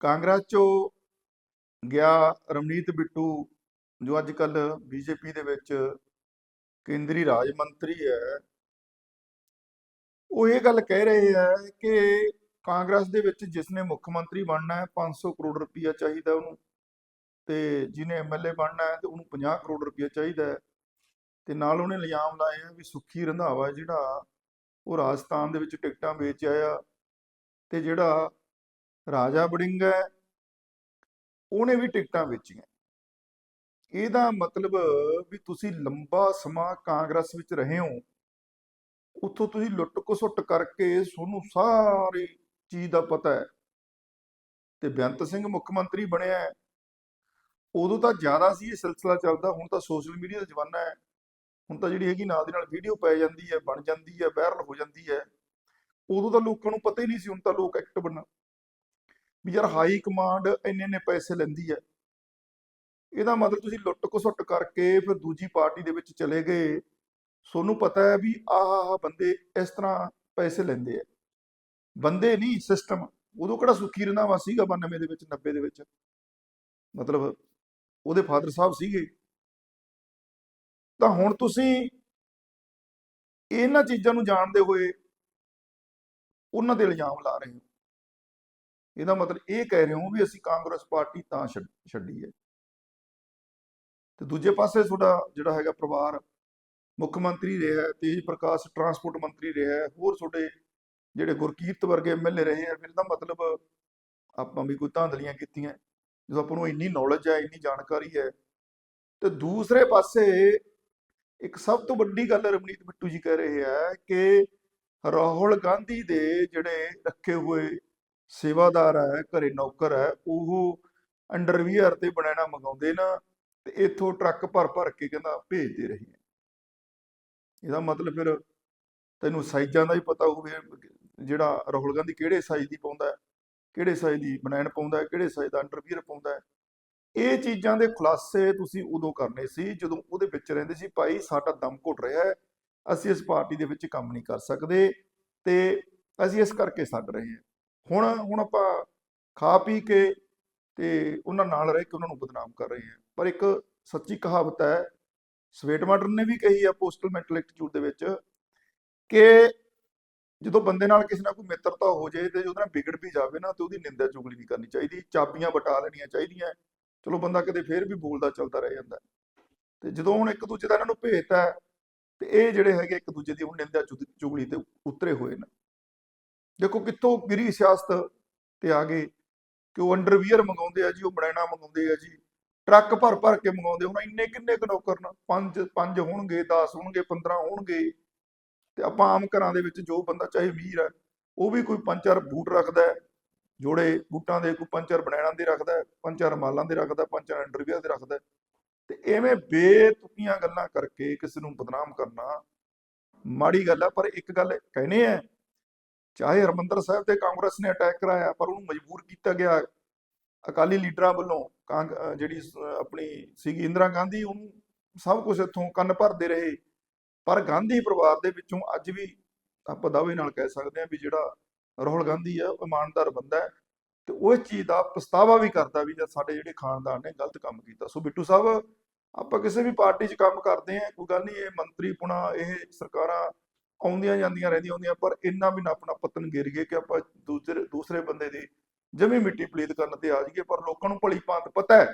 ਕਾਂਗਰਸ ਚੋਂ ਗਿਆ ਰਮਨੀਤ ਬਿੱਟੂ, ਜੋ ਅੱਜ ਕੱਲ ਬੀਜੇਪੀ ਦੇ ਵਿੱਚ ਕੇਂਦਰੀ ਰਾਜ ਮੰਤਰੀ ਹੈ। ਉਹ ਇਹ ਗੱਲ ਕਹਿ ਰਹੇ ਹੈ ਕਿ ਕਾਂਗਰਸ ਦੇ ਵਿੱਚ ਜਿਸ ਨੇ ਮੁੱਖ ਮੰਤਰੀ ਬਣਨਾ ਹੈ 500 ਕਰੋੜ ਰੁਪਈਆ ਚਾਹੀਦਾ ਉਹਨੂੰ ਤੇ ਜਿਹਨੇ ਐਮਐਲਏ ਬਣਨਾ ਹੈ ਤੇ ਉਹਨੂੰ 50 ਕਰੋੜ ਰੁਪਈਆ ਚਾਹੀਦਾ ਹੈ ਤੇ ਨਾਲ ਉਹਨੇ ਇਲਜ਼ਾਮ ਲਾਏ ਆ ਵੀ ਸੁੱਖੀ ਰੰਧਾਵਾ ਜਿਹੜਾ ਉਹ ਰਾਜਸਥਾਨ ਦੇ ਵਿੱਚ ਟਿਕਟਾਂ ਵੇਚ ਆਇਆ ਤੇ ਜਿਹੜਾ ਰਾਜਾ ਬੜਿੰਗ ਹੈ, ਉਹਨੇ ਵੀ ਟਿਕਟਾਂ ਵੇਚੀਆਂ। ਇਹਦਾ ਮਤਲਬ ਵੀ ਤੁਸੀਂ ਲੰਬਾ ਸਮਾਂ ਕਾਂਗਰਸ ਵਿੱਚ ਰਹੇ ਹੋ, ਉੱਥੋਂ ਤੁਸੀਂ ਲੁੱਟ ਖਸੁੱਟ ਕਰਕੇ ਤੁਹਾਨੂੰ ਸਾਰੇ ਚੀਜ਼ ਦਾ ਪਤਾ ਹੈ। ਤੇ ਬੇਅੰਤ ਸਿੰਘ ਮੁੱਖ ਮੰਤਰੀ ਬਣਿਆ ਹੈ। ਉਦੋਂ ਤਾਂ ਜ਼ਿਆਦਾ ਸੀ ਇਹ ਸਿਲਸਿਲਾ ਚੱਲਦਾ, ਹੁਣ ਤਾਂ ਸੋਸ਼ਲ ਮੀਡੀਆ ਦਾ ਜ਼ਮਾਨਾ ਹੈ। ਹੁਣ ਤਾਂ ਜਿਹੜੀ ਹੈਗੀ ਨਾਲ ਦੀ ਨਾਲ ਵੀਡੀਓ ਪੈ ਜਾਂਦੀ ਹੈ, ਬਣ ਜਾਂਦੀ ਹੈ ਵਾਇਰਲ ਹੋ ਜਾਂਦੀ ਹੈ। ਉਦੋਂ ਤਾਂ ਲੋਕਾਂ ਨੂੰ ਪਤਾ ਹੀ ਨਹੀਂ ਸੀ, ਹੁਣ ਤਾਂ ਲੋਕ ਐਕਟ ਬਣ ਵੀ ਯਾਰ ਹਾਈ ਕਮਾਂਡ ਇੰਨੇ ਇੰਨੇ ਪੈਸੇ ਲੈਂਦੀ ਹੈ। ਇਹਦਾ ਮਤਲਬ ਤੁਸੀਂ ਲੁੱਟ ਖਸੁੱਟ ਕਰਕੇ ਫਿਰ ਦੂਜੀ ਪਾਰਟੀ ਦੇ ਵਿੱਚ ਚਲੇ ਗਏ। ਤੁਹਾਨੂੰ ਪਤਾ ਹੈ ਵੀ ਆਹ ਆਹ ਬੰਦੇ ਇਸ ਤਰ੍ਹਾਂ ਪੈਸੇ ਲੈਂਦੇ ਆ ਬੰਦੇ ਨਹੀਂ ਸਿਸਟਮ ਉਦੋਂ ਕਿਹੜਾ ਸੁੱਖੀ ਰੰਧਾਵਾ ਸੀਗਾ 92 ਦੇ ਵਿੱਚ 90 ਦੇ ਵਿੱਚ? ਮਤਲਬ ਉਹਦੇ ਫਾਦਰ ਸਾਹਿਬ ਸੀਗੇ। ਤਾਂ ਹੁਣ ਤੁਸੀਂ ਇਹਨਾਂ ਚੀਜ਼ਾਂ ਨੂੰ ਜਾਣਦੇ ਹੋਏ ਉਹਨਾਂ ਦੇ ਇਲਜ਼ਾਮ ਲਾ ਰਹੇ ਹੋ। ਇਹਦਾ ਮਤਲਬ ਇਹ ਕਹਿ ਰਹੇ ਹੋ ਵੀ ਅਸੀਂ ਕਾਂਗਰਸ ਪਾਰਟੀ ਤਾਂ ਛੱਡ- ਛੱਡੀ ਹੈ। ਤੇ ਦੂਜੇ ਪਾਸੇ ਤੁਹਾਡਾ ਜਿਹੜਾ ਹੈਗਾ ਪਰਿਵਾਰ ਮੁੱਖ ਮੰਤਰੀ ਰਿਹਾ ਤੇਜ ਪ੍ਰਕਾਸ਼ ਟਰਾਂਸਪੋਰਟ ਮੰਤਰੀ ਰਿਹਾ ਹੋਰ ਤੁਹਾਡੇ ਜਿਹੜੇ ਗੁਰਕੀਰਤ ਵਰਗੇ ਐਮਐਲਏ ਰਹੇ ਆ ਫਿਰ ਇਹਦਾ ਮਤਲਬ ਆਪਾਂ ਵੀ ਕੋਈ ਧਾਂਦਲੀਆਂ ਕੀਤੀਆਂ। ਜਦੋਂ ਆਪਾਂ ਨੂੰ ਇੰਨੀ ਨੌਲੇਜ ਹੈ, ਇੰਨੀ ਜਾਣਕਾਰੀ ਹੈ। ਤੇ ਦੂਸਰੇ ਪਾਸੇ ਇੱਕ ਸਭ ਤੋਂ ਵੱਡੀ ਗੱਲ ਰਮਨੀਤ ਬਿੱਟੂ ਜੀ ਕਹਿ ਰਹੇ ਆ ਕਿ ਰਾਹੁਲ ਗਾਂਧੀ ਦੇ ਜਿਹੜੇ ਰੱਖੇ ਹੋਏ ਸੇਵਾਦਾਰ ਹੈ, ਘਰੇ ਨੌਕਰ ਹੈ, ਉਹ ਅੰਡਰਵੀਅਰ ਤੇ ਬਣਾਣਾ ਮੰਗਾਉਂਦੇ ਨਾ ਤੇ ਇੱਥੋਂ ਟਰੱਕ ਭਰ ਭਰ ਕੇ ਕਹਿੰਦਾ ਭੇਜਦੇ ਰਹੇ ਆ। ਇਹਦਾ ਮਤਲਬ ਫਿਰ ਤੈਨੂੰ ਸਾਈਜ਼ਾਂ ਦਾ ਹੀ ਪਤਾ ਹੋਵੇ, ਜਿਹੜਾ ਰਾਹੁਲ ਗਾਂਧੀ ਕਿਹੜੇ ਸਾਈਜ਼ ਦੀ ਪਾਉਂਦਾ, ਕਿਹੜੇ ਸਾਈਜ਼ ਦੀ ਬਨੈਣ ਪਾਉਂਦਾ, ਕਿਹੜੇ ਸਾਈਜ਼ ਦਾ ਅੰਡਰਵੀਅਰ ਪਾਉਂਦਾ। ਇਹ ਚੀਜ਼ਾਂ ਦੇ ਖੁਲਾਸੇ ਤੁਸੀਂ ਉਦੋਂ ਕਰਨੇ ਸੀ ਜਦੋਂ ਉਹਦੇ ਵਿੱਚ ਰਹਿੰਦੇ ਸੀ, ਭਾਈ ਸਾਡਾ ਦਮ ਘੁੱਟ ਰਿਹਾ ਹੈ, ਅਸੀਂ ਇਸ ਪਾਰਟੀ ਦੇ ਵਿੱਚ ਕੰਮ ਨਹੀਂ ਕਰ ਸਕਦੇ ਤੇ ਅਸੀਂ ਇਸ ਕਰਕੇ ਛੱਡ ਰਹੇ ਹਾਂ। ਹੁਣ ਹੁਣ ਆਪਾਂ ਖਾ ਪੀ ਕੇ ਤੇ ਉਹਨਾਂ ਨਾਲ ਰਹਿ ਕੇ ਉਹਨਾਂ ਨੂੰ ਬਦਨਾਮ ਕਰ ਰਹੇ ਹਾਂ। ਪਰ ਇੱਕ ਸੱਚੀ ਕਹਾਵਤ ਹੈ, ਸਵੇਟ ਮਾਡਰਨ ਨੇ ਵੀ ਕਹੀ ਆ ਪੋਸਟਲ ਮੈਂਟਲ ਐਟੀਟਿਊਡ ਦੇ ਵਿੱਚ ਕਿ ਜਦੋਂ ਬੰਦੇ ਨਾਲ ਕਿਸੇ ਨਾਲ ਕੋਈ ਮਿੱਤਰਤਾ ਹੋ ਜਾਏ ਤੇ ਉਹਦੇ ਨਾਲ ਵਿਗੜ ਵੀ ਜਾਵੇ ਨਾ, ਤੇ ਉਹਦੀ ਨਿੰਦਾ ਚੁਗਲੀ ਨਹੀਂ ਕਰਨੀ ਚਾਹੀਦੀ, ਚਾਬੀਆਂ ਵਟਾ ਲੈਣੀਆਂ ਚਾਹੀਦੀਆਂ। ਚਲੋ ਬੰਦਾ ਕਦੇ ਫੇਰ ਵੀ ਬੋਲਦਾ ਚੱਲਦਾ ਰਹਿ ਜਾਂਦਾ। ਤੇ ਜਦੋਂ ਹੁਣ ਇੱਕ ਦੂਜੇ ਦਾ ਇਹਨਾਂ ਨੂੰ ਭੇਤ ਹੈ, ਤੇ ਇਹ ਜਿਹੜੇ ਹੈਗੇ ਇੱਕ ਦੂਜੇ ਦੀ ਹੁਣ ਨਿੰਦਾ ਚੁਗ- ਚੁਗਲੀ ਤੇ ਉਤਰੇ ਹੋਏ ਨੇ। ਦੇਖੋ ਕਿੱਥੋਂ ਗਿਰੀ ਸਿਆਸਤ ਤੇ ਆ ਗਏ ਕਿ ਉਹ ਅੰਡਰਵੀਅਰ ਮੰਗਾਉਂਦੇ ਆ ਜੀ, ਉਹ ਬਣਾਣਾ ਮੰਗਾਉਂਦੇ ਆ ਜੀ, ਟਰੱਕ ਭਰ ਭਰ ਕੇ ਮੰਗਾਉਂਦੇ ਹੁਣ ਇੰਨੇ ਕਿੰਨੇ ਕੁ ਨੌਕਰ ਨੇ, ਪੰਜ ਪੰਜ ਹੋਣਗੇ 10 ਹੋਣਗੇ 15 ਹੋਣਗੇ ਤੇ ਆਪਾਂ ਆਮ ਘਰਾਂ ਦੇ ਵਿੱਚ ਜੋ ਬੰਦਾ ਚਾਹੇ ਵੀਰ ਹੈ, ਉਹ ਵੀ ਕੋਈ ਪੰਜ ਚਾਰ ਬੂਟ ਰੱਖਦਾ ਜੋੜੇ ਬੂਟਾਂ ਦੇ, ਕੋਈ ਪੰਜ ਚਾਰ ਬਣਾਣਾ ਦੇ ਰੱਖਦਾ ਹੈ ਪੰਜ ਚਾਰ ਮਾਲਾਂ ਦੇ ਰੱਖਦਾ ਪੰਜ ਚਾਰ ਅੰਡਰਵੀਅਰ ਦੇ ਰੱਖਦਾ ਤੇ ਐਵੇਂ ਬੇਤੁਕੀਆਂ ਗੱਲਾਂ ਕਰਕੇ ਕਿਸੇ ਨੂੰ ਬਦਨਾਮ ਕਰਨਾ ਮਾੜੀ ਗੱਲ ਹੈ ਪਰ ਇੱਕ ਗੱਲ ਕਹਿਣੇ ਆ ਚਾਹੇ ਹਰਮੰਦਰ ਸਾਹਿਬ ਤੇ ਕਾਂਗਰਸ ਨੇ ਅਟੈਕ ਕਰਾਇਆ, ਪਰ ਉਹਨੂੰ ਮਜਬੂਰ ਕੀਤਾ ਗਿਆ ਅਕਾਲੀ ਲੀਡਰਾਂ ਵੱਲੋਂ। ਜਿਹੜੀ ਆਪਣੀ ਸੀਗੀ ਇੰਦਰਾ ਗਾਂਧੀ, ਉਹਨੂੰ ਸਭ ਕੁਝ ਇੱਥੋਂ ਕੰਨ ਭਰਦੇ ਰਹੇ। ਪਰ ਗਾਂਧੀ ਪਰਿਵਾਰ ਦੇ ਵਿੱਚੋਂ ਅੱਜ ਵੀ ਆਪਾਂ ਦਾਅਵੇ ਨਾਲ ਕਹਿ ਸਕਦੇ ਹਾਂ ਵੀ ਜਿਹੜਾ ਰਾਹੁਲ ਗਾਂਧੀ ਹੈ ਉਹ ਇਮਾਨਦਾਰ ਬੰਦਾ ਹੈ ਤੇ ਉਹ ਇਸ ਚੀਜ਼ ਦਾ ਪਛਤਾਵਾ ਵੀ ਕਰਦਾ ਵੀ ਜਦ ਸਾਡੇ ਜਿਹੜੇ ਖਾਨਦਾਨ ਨੇ ਗਲਤ ਕੰਮ ਕੀਤਾ। ਸੋ ਬਿੱਟੂ ਸਾਹਿਬ, ਆਪਾਂ ਕਿਸੇ ਵੀ ਪਾਰਟੀ 'ਚ ਕੰਮ ਕਰਦੇ ਆ ਕੋਈ ਗੱਲ ਨਹੀਂ, ਇਹ ਮੰਤਰੀ ਪੁਣਾ, ਇਹ ਸਰਕਾਰਾਂ ਆਉਂਦੀਆਂ ਜਾਂਦੀਆਂ ਰਹਿੰਦੀਆਂ ਹੁੰਦੀਆਂ, ਪਰ ਇੰਨਾ ਵੀ ਨਾ ਆਪਣਾ ਪਤਨ ਗਿਰ ਗਏ ਕਿ ਆਪਾਂ ਦੂਸਰੇ ਦੂਸਰੇ ਬੰਦੇ ਦੀ ਜਮੀ ਮਿੱਟੀ ਪਲੀਤ ਕਰਨ ਤੇ ਆ ਜਾਈਏ, ਪਰ ਲੋਕਾਂ ਨੂੰ ਭਲੀ ਭਾਂਤ ਪਤਾ ਹੈ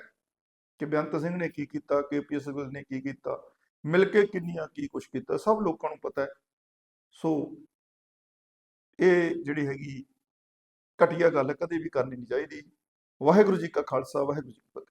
ਕਿ ਬੇਅੰਤ ਸਿੰਘ ਨੇ ਕੀ ਕੀਤਾ ਕੇਪੀਐਸ ਗਿੱਲ ਨੇ ਕੀ ਕੀਤਾ, ਮਿਲ ਕੇ ਕਿੰਨੀਆਂ ਕੀ ਕੁਛ ਕੀਤਾ, ਸਭ ਲੋਕਾਂ ਨੂੰ ਪਤਾ ਹੈ। ਸੋ ਇਹ ਜਿਹੜੀ ਹੈਗੀ ਘਟੀਆ ਗੱਲ ਕਦੇ ਵੀ ਕਰਨੀ ਨਹੀਂ ਚਾਹੀਦੀ। ਵਾਹਿਗੁਰੂ ਜੀ ਕਾ ਖਾਲਸਾ, ਵਾਹਿਗੁਰੂ ਜੀ ਕੀ